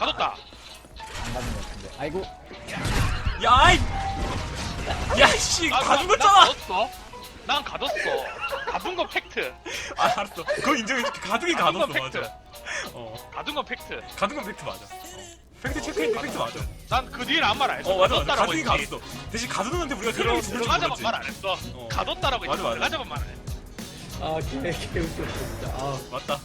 가뒀다. 안 가는 것 같은데. 아이고. 야이 야씨 나- 가진 나- 거잖아 난 가뒀어. 난 가뒀어. 가둔 건 팩트. 아 알았어 그거 인정해줄게 가득이 가둔 가뒀어 건 팩트. 맞아 어 가둔 건 팩트. 가둔 건 팩트 맞아 어. 팩트 체크했는데 팩트 맞아 난 그 뒤에는 아무 말 안 했어. 어 맞아 맞아 했지. 가뒀어 대신 가둔한테 우리가 들어 줄 들어 가자만 몰랐지 말안 했어. 어. 가뒀다라고 했지. 맞아, 맞아. 들어가자만 말 안 했어. 아, 개, 개 웃겼어, 진짜. 아. 맞다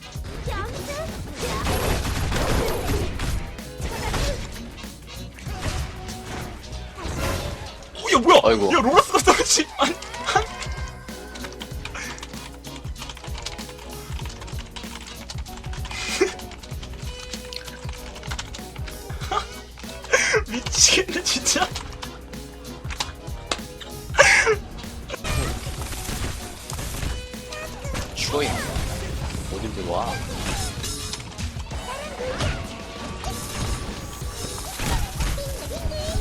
야 뭐야 아이고. 야 로라스가 떨어지 아니 미치겠네 진짜 죽어 있네. 어딜 들어와?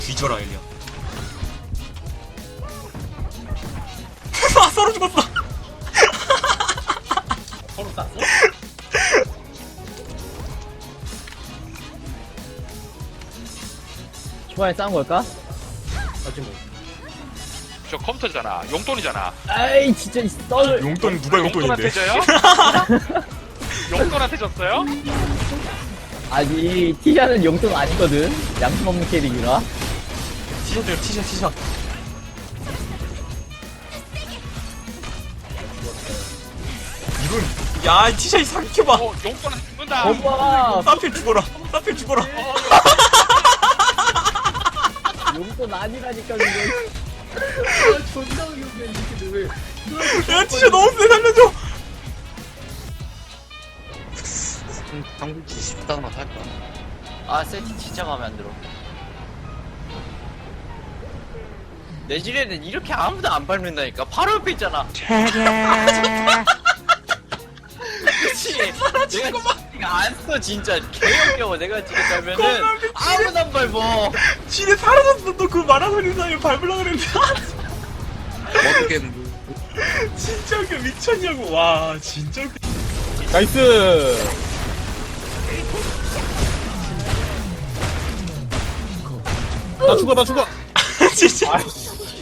뒤져라 엘리야 아 썰어 죽었어 서로 땄어? 초반에 싸운 걸까? 어찌 뭐. 저 컴퓨터잖아. 용돈이잖아. 아이, 진짜, 이 썰을. 용돈 누가 용돈한테 줘요? 용돈한테 줬어요? 아니, 티샤는 용돈 아니거든. 양심 없는 캐릭이라. 티셔츠요 티셔츠 티셔 츠 이건 야이 티셔츠 사기켜 봐 어, 용돈한테 준다. 오빠, 사필 죽어라 사필 죽어라 용돈 아니라니까, 이거. 아, 존나 웃겨, 이렇게 왜. 야 티셔츠 너무 세 살려줘 당국지 10단만 살 거야. 아, 세팅 진짜 마음에 안 들어. 내 집에는 이렇게 아무도 안 밟는다니까. 바로 옆에 있잖아. 그치? 내가 지가 안 써, 진짜. 개역겨워. 내가 지금 겁나 밟으면은 미치겠네. 아무도 안 밟어. 지네 사라졌어 너그 말하는 사이에 밟으려고 그랬는데 어떻게 진짜 웃겨 미쳤냐고 와 진짜 웃겨 나이스! 나 죽어, 나 죽어! 진짜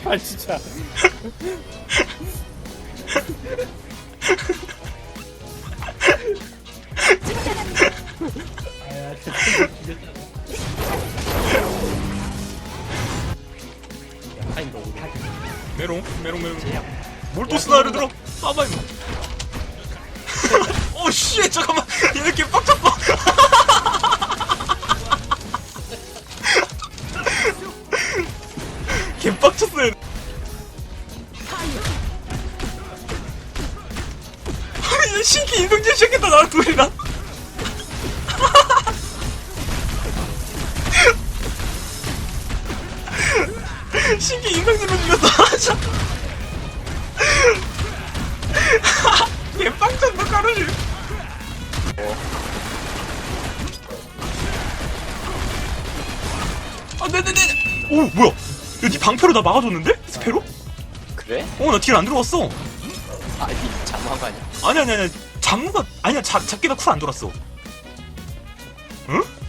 아, 진짜. 메롱 메롱 메롱. 뭘또 스나를 들어 봐봐 이거 오씨 잠깐만. 얘네 개 빡쳤어 개 빡쳤어 얘네 아니 얘 신기 인성질 시작했다 나랑 둘이랑 신기 인성질로 죽였어 빵쳤어 까르지 아 네네네. 오 뭐야? 여기 방패로 나 막아줬는데? 스페로? 그래? 어 나 딜 안 들어갔어. 아, 니 장마한 거 아니야? 아니 아니 아니. 장무가 아니야 자, 작게다 쿨 안 돌았어.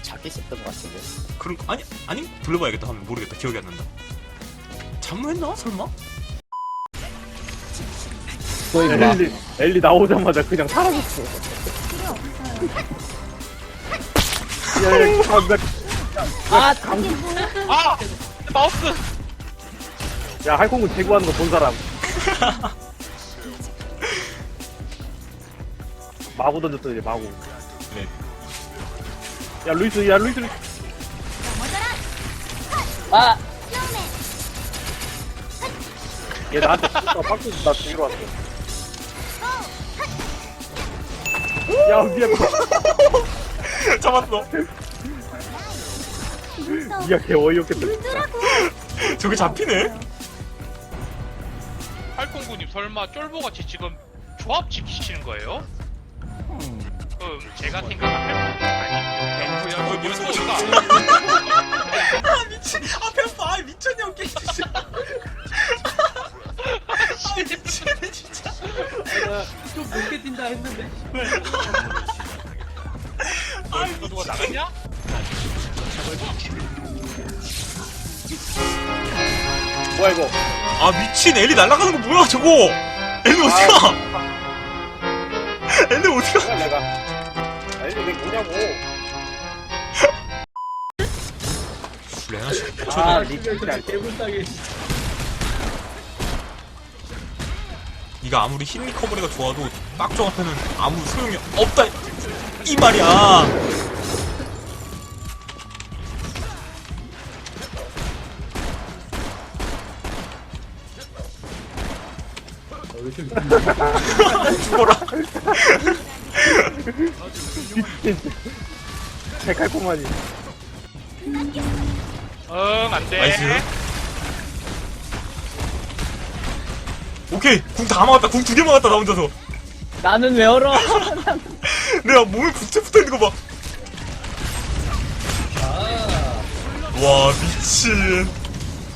작게 썼던 거 같은데. 그런 거 아니 아니? 돌려봐야겠다. 하면 모르겠다. 기억이 안 난다 장무했나 설마? 마. 엘리, 엘리 나오자마자 그냥 사라졌어. 야, 야, 강, 아, 아! 마우스! 야, 할콩군 제구하는 거 본 사람. 마구 던졌어, 이제 마구. 네 야, 루이스, 야, 루이스, 루이스. 아! 얘 나한테 빡 빡쳐서 나 뒤로 왔어. 야, 미안. 잡았어 니가 개 어이없겠다. 저게 잡히네? 팔공구님 설마 쫄보같이 지금 조합 지키시는 거예요? 그럼 제가 생각한 팔공구님 아니 저거 그 무슨 쫄보가 아 미친 앞에 봐 미쳤냐 웃기 진짜 아 미치네 진짜. 좀 늦게 뛴다 했는데. 아너 누가 나갔냐? 뭐야 이거? 아 미친. 엘리 날아가는 거 뭐야 저거? 엘리 어디 가 엘리 어디 가 뭐야 내가? 아 이거 내 뭐냐고. 레나 씨아 미쳤네. 진짜 개불쌍해 네가 아무리 흰 리커버리가 좋아도 빡종 앞에는 아무 소용이 없다. 이 말이야. 왜 이렇게 죽어라. 개칼코마니. 응 안돼. 나이스 오케이 궁 다 막았다. 궁 두 개 막았다 나 혼자서. 나는 왜 얼어? 내가 몸에 국채 붙어있는 거봐 와 미친.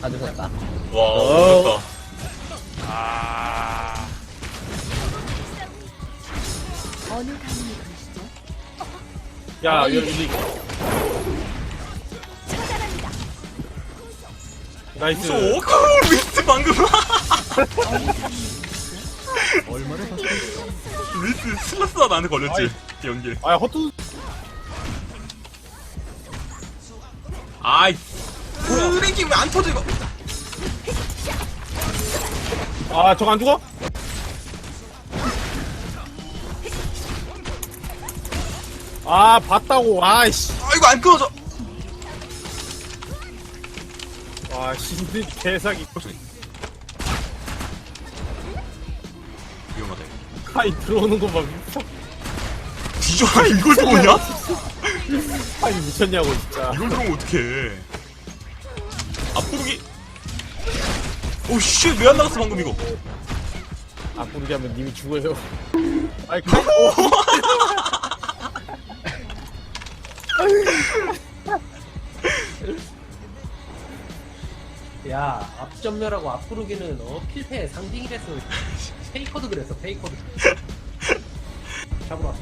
아 늦었다. 와 어. 아 어느 강이 보시죠? 야 아니. 여기 나이스. 무서워 리스 방금 리스 슬라스가 나한테 걸렸지 연길 아 헛두 아이. 쓰레기 왜 안 터져 이거? 아 저거 안 죽어? 아 봤다고 아이씨. 아 이거 안 끊어져. 와 신들 개사기 위험하다. 이거 카이 들어오는 거봐 미쳐 뒤져라 이걸 들어오냐? 카이 미쳤냐고 진짜. 이걸 들어오면 어떡해. 앞구르기. 오씨 왜 안 나갔어 방금 이거? 앞구르기 하면 님이 죽어요. 아이 카이 오야 앞전멸하고 앞구르기는 어 필패의 상징이랬어 페이커도 그랬어 페이커도 잡으러 왔어.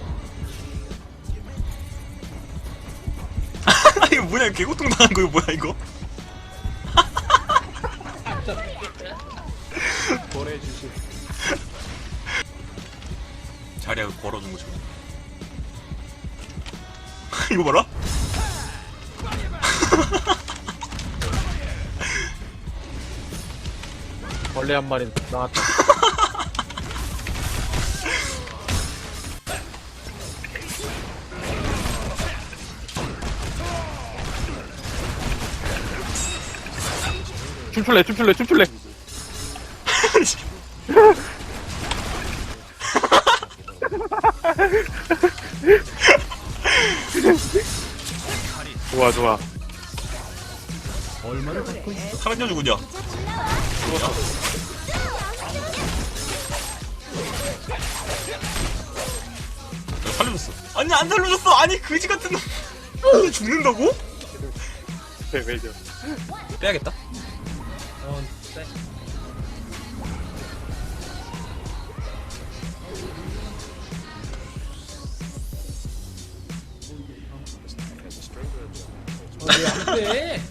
이거 뭐냐 개고통 당한 거 이거 뭐야 이거? 보내주시 자리야 걸어준 거죠 이거 봐라. 벌레 한 마리 나왔다 춤출래 춤출래 춤출래. 좋아 좋아. 사람 죽었냐 야, 살려줬어. 아니 안 살려줬어. 아니 그지 같은 놈. 죽는다고? 왜 왜죠 빼야겠다 어 쎄. 어, 왜안 돼?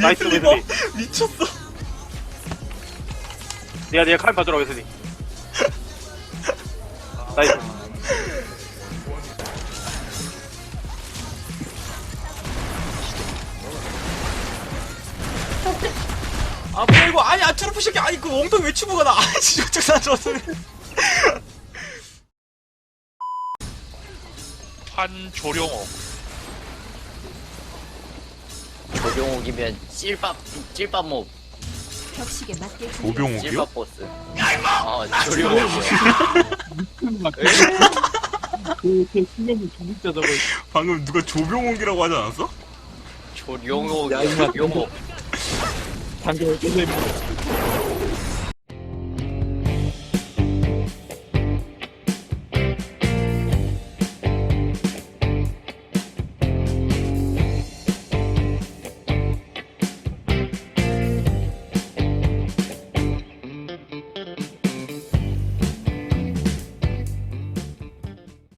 나이스 웨슬리 미쳤어 내가 내가 칼 봐주라 웨슬리 나이스 아 뭐야 이거. 아니 아 트루프 새끼. 아니 그 엉덩이 왜 치고 가나? 아 진짜 짝사 좋았어. 환조룡호 조병옥이면 찔밥 찔밥몹 격식에 맞게 준비. 조병옥이요? 찔밥 보스. 아 조병옥이요. 그 수명이 중국자 저거 방금 누가 조병옥이라고 하지 않았어? 조룡옥이요 조병옥 방금 어떻게